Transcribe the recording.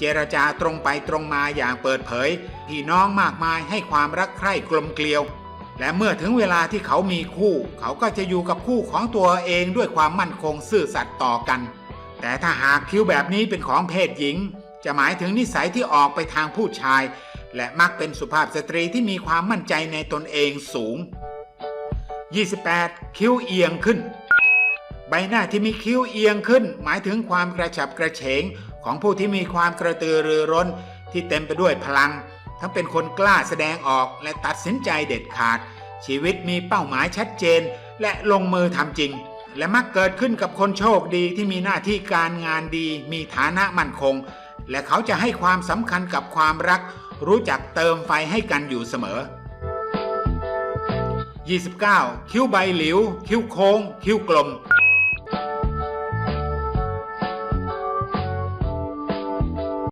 เจรจาตรงไปตรงมาอย่างเปิดเผยพี่น้องมากมายให้ความรักใคร่กลมเกลียว และเมื่อถึงเวลาที่เขามีคู่ เขาก็จะอยู่กับคู่ของตัวเองด้วยความมั่นคงซื่อสัตย์ต่อกัน แต่ถ้าหากคิ้วแบบนี้เป็นของเพศหญิง จะหมายถึงนิสัยที่ออกไปทางผู้ชาย และมักเป็นสุภาพสตรีที่มีความมั่นใจในตนเองสูง 28 คิ้วเอียงขึ้น ใบหน้าที่มีคิ้วเอียงขึ้น หมายถึงความกระฉับกระเฉง ของผู้ที่มีความกระตือรือร้นที่เต็มไปด้วยพลัง ทั้งเป็นคนกล้าแสดงออกและตัดสินใจเด็ดขาด ชีวิตมีเป้าหมายชัดเจน และลงมือทำจริง และมักเกิดขึ้นกับคนโชคดีที่มีหน้าที่การงานดี มีฐานะมั่นคง และเขาจะให้ความสำคัญกับความรัก รู้จักเติมไฟให้กันอยู่เสมอ 29 คิ้วใบหลิว คิ้วโค้ง คิ้วกลม